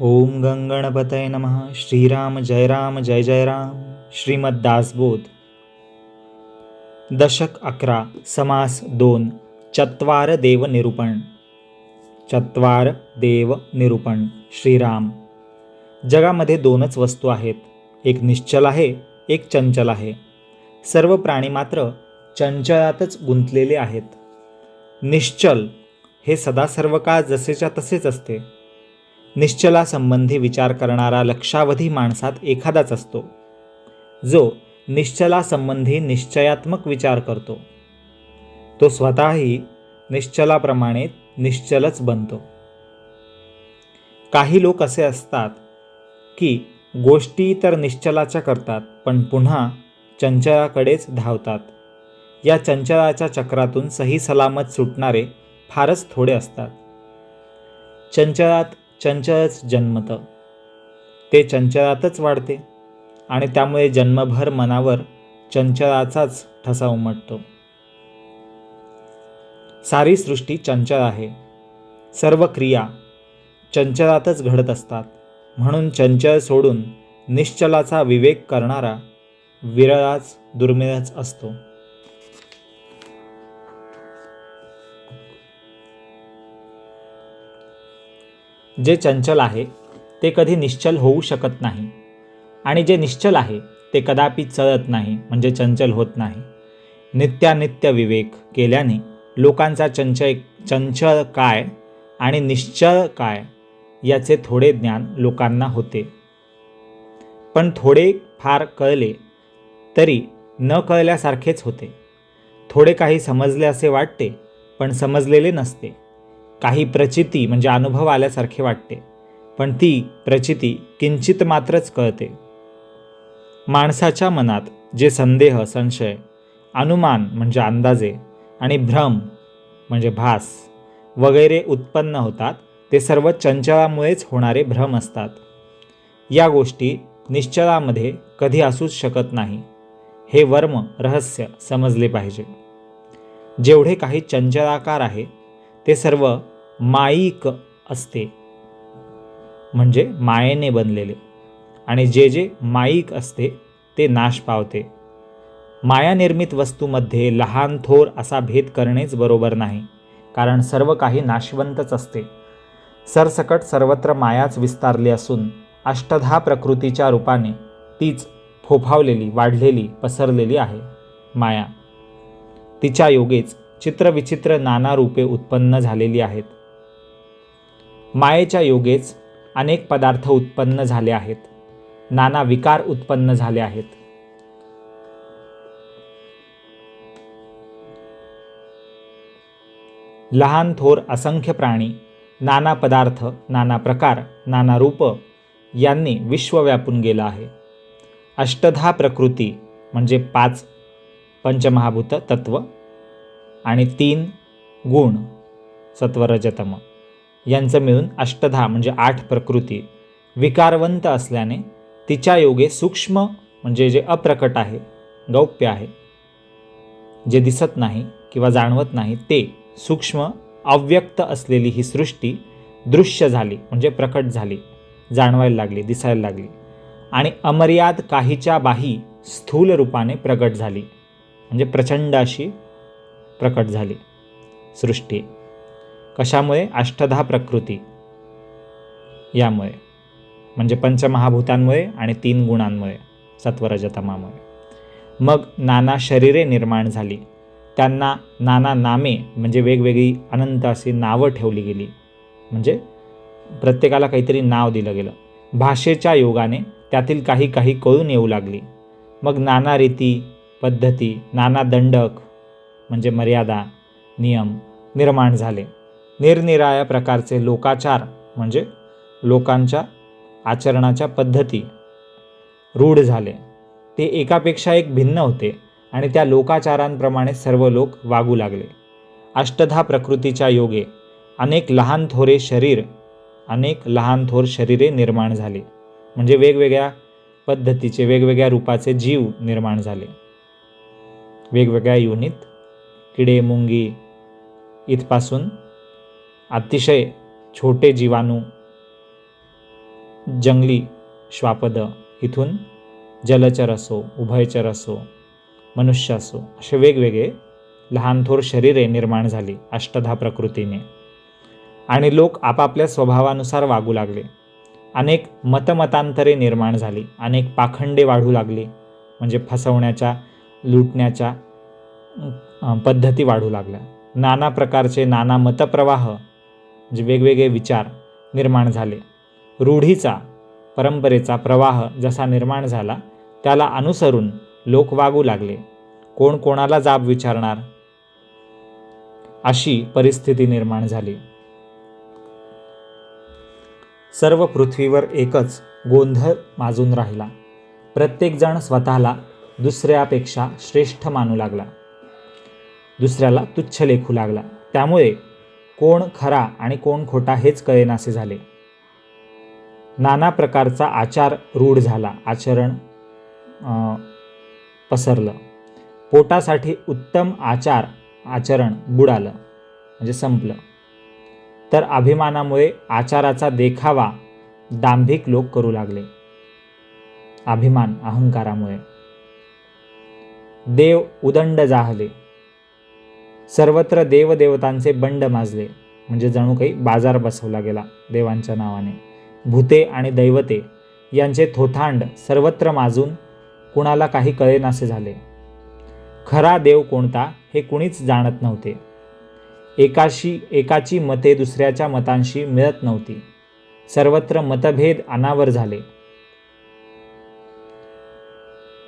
ओम गंगणपतय नमः। श्रीराम जय राम जय जय राम। श्रीमद दासबोध। दशक अकरा समास दोन चत्वार देव निरूपण। चत्वार देव निरूपण। श्रीराम। जगामध्ये दोनच वस्तू आहेत। एक निश्चल आहे एक चंचल आहे। सर्व प्राणी मात्र चंचलातच गुंतलेले आहेत। निश्चल हे सदा सर्व काळ जसेच्या तसेच असते। निश्चलासंबंधी विचार करणारा लक्षावधी माणसात एखादाच असतो. जो निश्चलासंबंधी निश्चयात्मक विचार करतो. तो स्वतःही निश्चलाप्रमाणे निश्चलच बनतो. काही लोक असे असतात की गोष्टी तर निश्चलाच्या करतात पण पुन्हा चंचलाकडेच धावतात. या चंचलाच्या चक्रातून सही सलामत सुटणारे फारच थोडे असतात. चंचलात चंचलच जन्मतं. ते चंचलातच वाढते आणि त्यामुळे जन्मभर मनावर चंचलाचाच ठसा उमटतो. सारी सृष्टी चंचल आहे. सर्व क्रिया चंचलातच घडत असतात. म्हणून चंचल सोडून निश्चलाचा विवेक करणारा विरळाच दुर्मिळच असतो. जे चंचल आहे ते कधी निश्चल होऊ शकत नाही. आणि जे निश्चल आहे ते कदापि चळत नाही म्हणजे चंचल होत नाही. नित्यानित्य विवेक केल्याने लोकांचा चंचल चंचल काय आणि निश्चळ काय याचे थोडे ज्ञान लोकांना होते. पण थोडे फार कळले तरी न कळल्यासारखेच होते. थोडे काही समजले असे वाटते पण समजलेले नसते. काही प्रचिती म्हणजे अनुभव आल्यासारखे वाटते पण ती प्रचिती किंचित मात्रच कळते. माणसाच्या मनात जे संदेह संशय अनुमान म्हणजे अंदाजे आणि भ्रम म्हणजे भास वगैरे उत्पन्न होतात ते सर्व चंचलामुळेच होणारे भ्रम असतात. या गोष्टी निश्चलामध्ये कधी असूच शकत नाही. हे वर्म रहस्य समजले पाहिजे. जेवढे काही चंचलाकार आहे ते सर्व माईक असते. म्हणजे मायेने बनलेले. आणि जे जे माईक असते ते नाश पावते. मायानिर्मित वस्तूमध्ये लहान थोर असा भेद करणेच बरोबर नाही. कारण सर्व काही नाशवंतच असते. सरसकट सर्वत्र मायाच विस्तारली असून अष्टधा प्रकृतीच्या रूपाने तीच फोफावलेली वाढलेली पसरलेली आहे माया. तिच्या योगेच चित्रविचित्र नाना रूपे उत्पन्न झालेली आहेत. मायेच्या योगेच अनेक पदार्थ उत्पन्न झाले आहेत. नाना विकार उत्पन्न झाले आहेत. लहान थोर असंख्य प्राणी नाना पदार्थ नाना प्रकार नाना रूप यांनी विश्व व्यापून गेलं आहे. अष्टधा प्रकृती म्हणजे पाच पंचमहाभूत तत्व आणि तीन गुण सत्वरजतम. यांचं मिळून अष्टधा म्हणजे आठ प्रकृती विकारवंत असल्याने तिच्या योगे सूक्ष्म म्हणजे जे अप्रकट आहे गौप्य आहे जे दिसत नाही किंवा जाणवत नाही ते सूक्ष्म अव्यक्त असलेली ही सृष्टी दृश्य झाली म्हणजे प्रकट झाली जाणवायला लागली दिसायला लागली. आणि अमर्याद काहीच्या बाही स्थूल रूपाने प्रकट झाली म्हणजे प्रचंड अशी प्रकट झाली. सृष्टी. कशामुळे? अष्टधा प्रकृती. यामुळे. म्हणजे पंचमहाभूतांमुळे आणि तीन गुणांमुळे सत्वरजतमामुळे. मग नाना शरीरे निर्माण झाली. त्यांना नाना नामे म्हणजे वेगवेगळी अनंत अशी नावं ठेवली गेली. म्हणजे प्रत्येकाला काहीतरी नाव दिलं गेलं. भाषेच्या योगाने त्यातील काही काही कळून येऊ लागली. मग नाना रीती पद्धती नाना दंडक म्हणजे मर्यादा नियम निर्माण झाले. निरनिराळ्या प्रकारचे लोकाचार म्हणजे लोकांच्या आचरणाच्या पद्धती रूढ झाले. ते एकापेक्षा एक भिन्न होते आणि त्या लोकाचारांप्रमाणे सर्व लोक वागू लागले. अष्टधा प्रकृतीच्या योगे अनेक लहान थोरे शरीर अनेक लहान थोर शरीरे निर्माण झाली. म्हणजे वेगवेगळ्या पद्धतीचे वेगवेगळ्या रूपाचे जीव निर्माण झाले. वेगवेगळ्या युनित किडे मुंगी इथपासून अतिशय छोटे जीवाणू जंगली श्वापद इथून जलचर असो उभयचर असो मनुष्य असो असे वेगवेगळे लहान थोर शरीरे निर्माण झाली अष्टधा प्रकृतीने. आणि लोक आपापल्या स्वभावानुसार वागू लागले. अनेक मतमतांतरे निर्माण झाली अनेक पाखंडे वाढू लागली म्हणजे फसवण्याच्या लुटण्याच्या पद्धती वाढू लागल्या. नाना प्रकारचे नाना मतप्रवाह जे वेगवेगळे विचार निर्माण झाले. रूढीचा परंपरेचा प्रवाह जसा निर्माण झाला त्याला अनुसरून लोक वागू लागले. कोण कोणाला जाब विचारणार? अशी परिस्थिती निर्माण झाली. सर्व पृथ्वीवर एकच गोंधळ माजून राहिला. प्रत्येकजण स्वतःला दुसऱ्यापेक्षा श्रेष्ठ मानू लागला. दुसऱ्याला तुच्छ लेखू लागला. त्यामुळे कोण खरा आणि कोण खोटा हेच कळेनासे झाले. नाना प्रकारचा आचार रूढ झाला. आचरण पसरलं. पोटासाठी उत्तम आचार आचरण बुडालं. म्हणजे संपलं. तर अभिमानामुळे आचाराचा देखावा दांभिक लोक करू लागले. अभिमान अहंकारामुळे. देव उदंड जाहले. सर्वत्र देवदेवतांचे बंड माजले. म्हणजे जणू काही बाजार बसवला गेला देवांच्या नावाने. भूते आणि दैवते यांचे थोथांड सर्वत्र माजून कुणाला काही कळेनासे झाले. खरा देव कोणता हे कुणीच जाणत नव्हते. एकाशी एकाची मते दुसऱ्याच्या मतांशी मिळत नव्हती. सर्वत्र मतभेद अनावर झाले.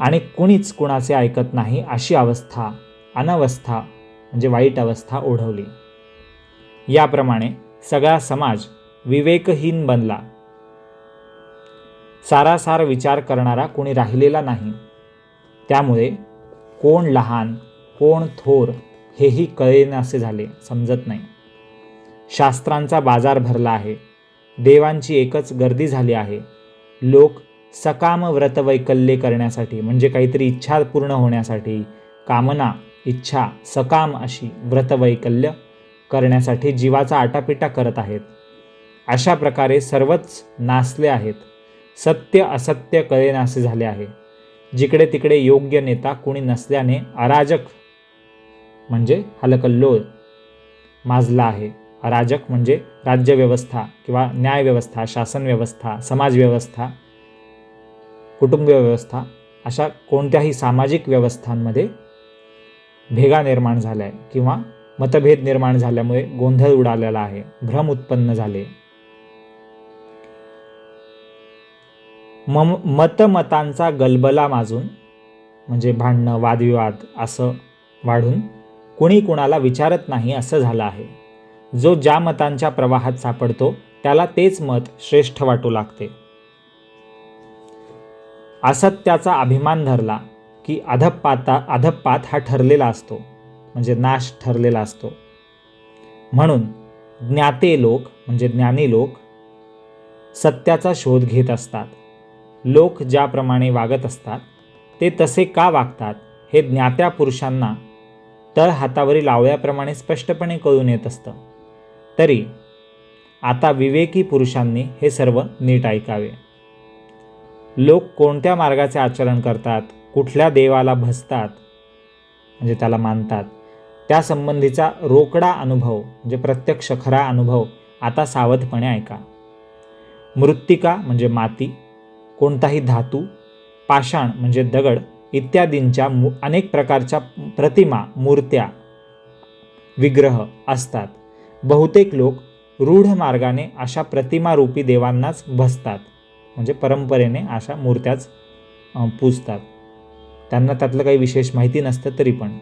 आणि कुणीच कुणाचे ऐकत नाही अशी अवस्था अनवस्था म्हणजे वाईट अवस्था ओढवली. याप्रमाणे सगळा समाज विवेकहीन बनला. सारासार विचार करणारा कोणी राहिलेला नाही. त्यामुळे कोण लहान कोण थोर हेही कळेनासे झाले समजत नाही. शास्त्रांचा बाजार भरला आहे. देवांची एकच गर्दी झाली आहे. लोक सकाम व्रतवैकल्ये करण्यासाठी म्हणजे काहीतरी इच्छा पूर्ण होण्यासाठी कामना इच्छा सकाम अशी व्रतवैकल्य करण्यासाठी जीवाचा आटापिटा करत आहेत. अशा प्रकारे सर्वच नासले आहेत. सत्य असत्य कळेनासे झाले आहे. जिकडे तिकडे योग्य नेता कुणी नसल्याने अराजक म्हणजे हलकल्लोळ माजला आहे. अराजक म्हणजे राज्यव्यवस्था किंवा न्यायव्यवस्था शासन व्यवस्था समाजव्यवस्था कुटुंब व्यवस्था अशा कोणत्याही सामाजिक व्यवस्थांमध्ये भेगा निर्माण झाल्या आहे किंवा मतभेद निर्माण झाल्यामुळे गोंधळ उडालेला आहे भ्रम उत्पन्न झाले. मम मतमतांचा गलबला माजून म्हणजे भांडणं वादविवाद असं वाढून कुणी कुणाला विचारत नाही असं झालं आहे. जो ज्या मतांच्या प्रवाहात सापडतो त्याला तेच मत श्रेष्ठ वाटू लागते. असत्याचा अभिमान धरला की अधपाता अधपात हा ठरलेला असतो. म्हणजे नाश ठरलेला असतो. म्हणून ज्ञाते लोक म्हणजे ज्ञानी लोक सत्याचा शोध घेत असतात. लोक ज्याप्रमाणे वागत असतात ते तसे का वागतात हे ज्ञात्या पुरुषांना तळ हातावरील लावल्याप्रमाणे स्पष्टपणे कळून येत असतं. तरी आता विवेकी पुरुषांनी हे सर्व नीट ऐकावे. लोक कोणत्या मार्गाचे आचरण करतात? कुठल्या देवाला भसतात म्हणजे त्याला मानतात त्या संबंधीचा रोकडा अनुभव म्हणजे प्रत्यक्ष खरा अनुभव आता सावधपणे ऐका. मृत्तिका म्हणजे माती कोणताही धातू पाषाण म्हणजे दगड इत्यादींच्या मु अनेक प्रकारच्या प्रतिमा मूर्त्या विग्रह असतात. बहुतेक लोक रूढ मार्गाने अशा प्रतिमारूपी देवांनाच भसतात म्हणजे परंपरेने अशा मूर्त्याच पूजतात. त्यांना त्यातलं काही विशेष माहिती नसतं तरी पण.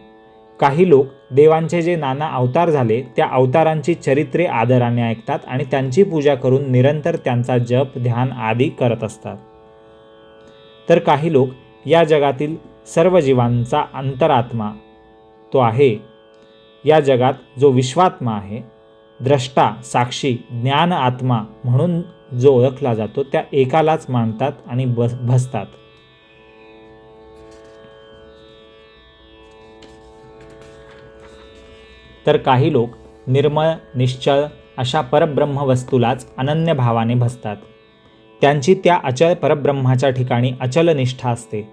काही लोक देवांचे जे नाना अवतार झाले त्या अवतारांची चरित्रे आदराने ऐकतात आणि त्यांची पूजा करून निरंतर त्यांचा जप ध्यान आदी करत असतात. तर काही लोक या जगातील सर्व जीवांचा अंतरात्मा तो आहे. या जगात जो विश्वात्मा आहे द्रष्टा साक्षी ज्ञान आत्मा म्हणून जो ओळखला जातो त्या एकालाच मानतात आणि बस भसतात. तर काही लोक निर्मळ निश्चळ अशा परब्रह्म वस्तूलाच अनन्य भावाने भसतात. त्यांची त्या अचल परब्रह्माच्या ठिकाणी अचल निष्ठा असते.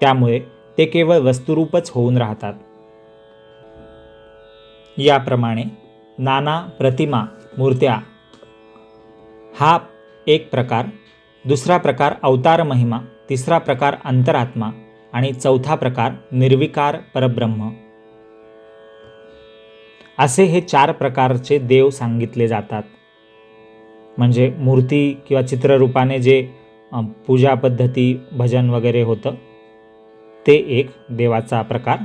त्यामुळे ते केवळ वस्तुरूपच होऊन राहतात. याप्रमाणे नाना प्रतिमा मूर्त्या हा एक प्रकार दुसरा प्रकार अवतार महिमा तिसरा प्रकार अंतरात्मा आणि चौथा प्रकार निर्विकार परब्रह्म असे हे चार प्रकारचे देव सांगितले जातात. म्हणजे मूर्ती किंवा चित्ररूपाने जे पूजा पद्धती भजन वगैरे होतं ते एक देवाचा प्रकार.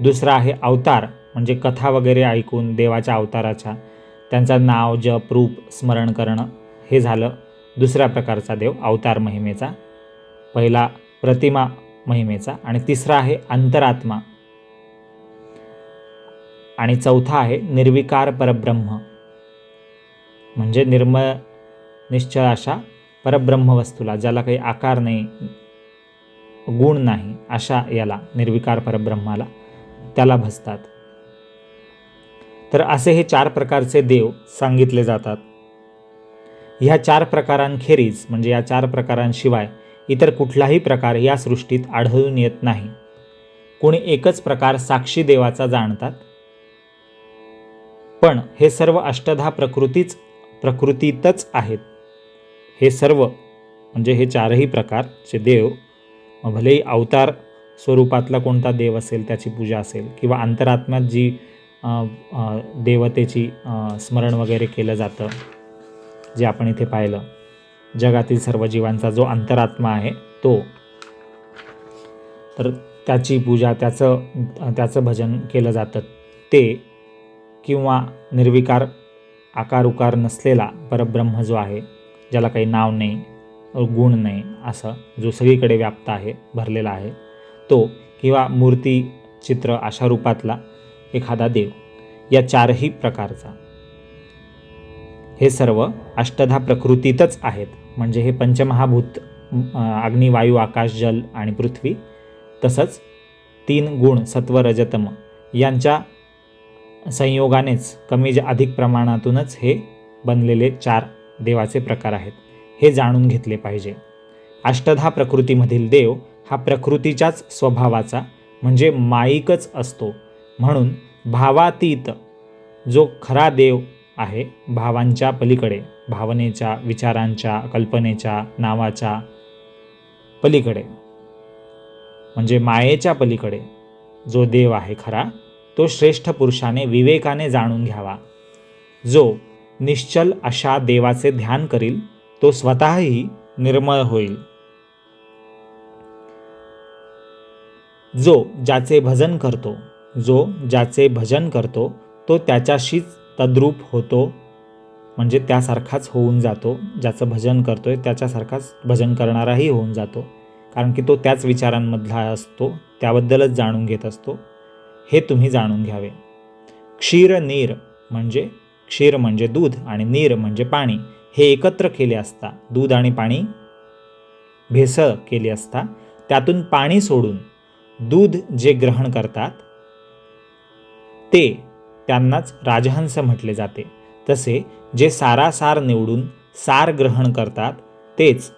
दुसरा आहे अवतार म्हणजे कथा वगैरे ऐकून देवाच्या अवताराच्या त्यांचं नाव जप रूप स्मरण करणं हे झालं दुसऱ्या प्रकारचा देव अवतार महिमेचा. पहिला प्रतिमा महिमेचा आणि तिसरा आहे अंतरात्मा. आणि चौथा आहे निर्विकार परब्रह्म. म्हणजे निर्मळ निश्चळ अशा परब्रह्म वस्तूला ज्याला काही आकार नाही गुण नाही अशा याला निर्विकार परब्रह्माला त्याला भसतात तर असे हे चार प्रकारचे देव सांगितले जातात. ह्या चार प्रकारांखेरीज म्हणजे या चार प्रकारांशिवाय इतर कुठलाही प्रकार या सृष्टीत आढळून येत नाही. कोणी एकच प्रकार साक्षी देवाचा जाणतात पण हे सर्व अष्टधा प्रकृतीच प्रकृतीतच आहेत. हे सर्व म्हणजे हे चारही प्रकारचे देव भलेही अवतार स्वरूपातला कोणता देव असेल त्याची पूजा असेल किंवा अंतरात्म्यात जी देवतेची स्मरण वगैरे केलं जातं जे आपण इथे पाहिलं जगातील सर्व जीवांचा जो अंतरात्मा आहे तो. तर त्याची पूजा त्याचं त्याचं भजन केलं जातं ते. किंवा निर्विकार आकार उकार नसलेला परब्रह्म जो आहे ज्याला काही नाव नाही गुण नाही असं जो सगळीकडे व्याप्त आहे भरलेला आहे तो किंवा मूर्ती चित्र अशा रूपातला एखादा देव या चारही प्रकारचा. हे सर्व अष्टधा प्रकृतीतच आहेत म्हणजे हे पंचमहाभूत अग्नी वायू आकाश जल आणि पृथ्वी तसंच तीन गुण सत्व रजतम यांच्या संयोगानेच कमी अधिक प्रमाणातूनच हे बनलेले चार देवाचे प्रकार आहेत हे जाणून घेतले पाहिजे. अष्टधा प्रकृतीमधील देव हा प्रकृतीच्याच स्वभावाचा म्हणजे माईकच असतो. म्हणून भावातीत जो खरा देव आहे भावांच्या पलीकडे भावनेच्या विचारांच्या कल्पनेच्या नावाच्या पलीकडे म्हणजे मायेच्या पलीकडे जो देव आहे खरा तो श्रेष्ठ पुरुषाने विवेकाने जाणून घ्यावा. जो निश्चल अशा देवाचे ध्यान करील तो स्वतःही निर्मळ होईल. जो ज्याचे भजन करतो जो ज्याचे भजन करतो तो त्याच्याशीच तद्रूप होतो म्हणजे त्यासारखाच होऊन जातो. ज्याचं भजन करतो आहे त्याच्यासारखाच भजन करणाराही होऊन जातो. कारण की तो त्याच विचारांमधला असतो त्याबद्दलच जाणून घेत असतो. हे तुम्ही जाणून घ्यावे. क्षीर नीर म्हणजे क्षीर म्हणजे दूध आणि नीर म्हणजे पाणी. हे एकत्र केले असता दूध आणि पाणी भेसळ केली असता त्यातून पाणी सोडून दूध जे ग्रहण करतात ते त्यांनाच राजहंस म्हटले जाते. तसे जे सारासार निवडून सार ग्रहण करतात तेच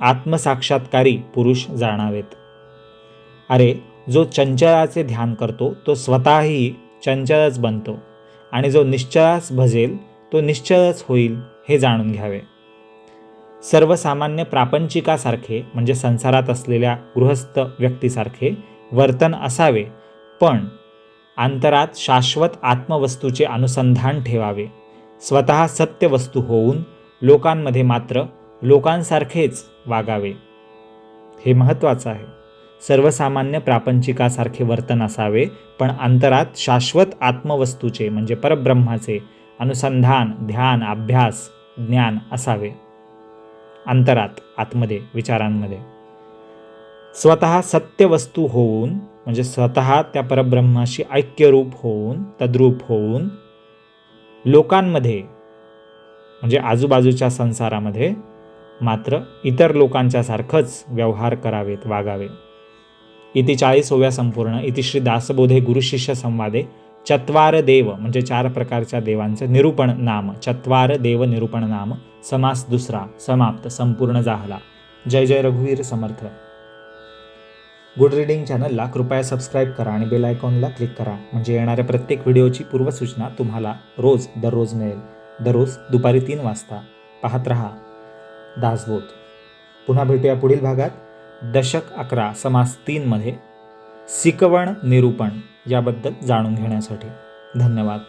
आत्मसाक्षात्कारी पुरुष जाणावेत. अरे जो चंचलाचे ध्यान करतो तो स्वतःही चंचलच बनतो आणि जो निश्चळास भजेल तो निश्चळच होईल हे जाणून घ्यावे. सर्वसामान्य प्रापंचिकासारखे म्हणजे संसारात असलेल्या गृहस्थ व्यक्तीसारखे वर्तन असावे पण अंतरात शाश्वत आत्मवस्तूचे अनुसंधान ठेवावे. स्वतः सत्य वस्तू होऊन लोकांमध्ये मात्र लोकांसारखेच वागावे. हे महत्त्वाचं आहे. सर्वसामान्य प्रापंचिकासारखे वर्तन असावे पण अंतरात शाश्वत आत्मवस्तूचे म्हणजे परब्रह्माचे अनुसंधान ध्यान अभ्यास ज्ञान असावे. अंतरात आतमध्ये विचारांमध्ये. स्वतः सत्यवस्तू होऊन म्हणजे स्वतः त्या परब्रह्माशी ऐक्यरूप होऊन तद्रूप होऊन लोकांमध्ये म्हणजे आजूबाजूच्या संसारामध्ये मात्र इतर लोकांच्यासारखंच व्यवहार करावेत वागावे इति चाळीसव्या संपूर्ण इति श्री दासबोधे गुरुशिष्य संवादे चत्वार देव म्हणजे चार प्रकारच्या देवांचं निरूपण नाम चत्वार देव निरूपण नाम समास दुसरा समाप्त संपूर्ण झाला. जय जय रघुवीर समर्थ. गुड रीडिंग चॅनलला कृपया सबस्क्राईब करा आणि बेल आयकॉनला क्लिक करा म्हणजे येणाऱ्या प्रत्येक व्हिडिओची पूर्वसूचना तुम्हाला रोज दररोज मिळेल. दररोज दुपारी तीन वाजता. पाहत रहा. दासबोध. पुन्हा भेटूया पुढील भागात. दशक अकरा समास तीनमध्ये सिकवण निरूपण याबद्दल जाणून घेण्यासाठी धन्यवाद.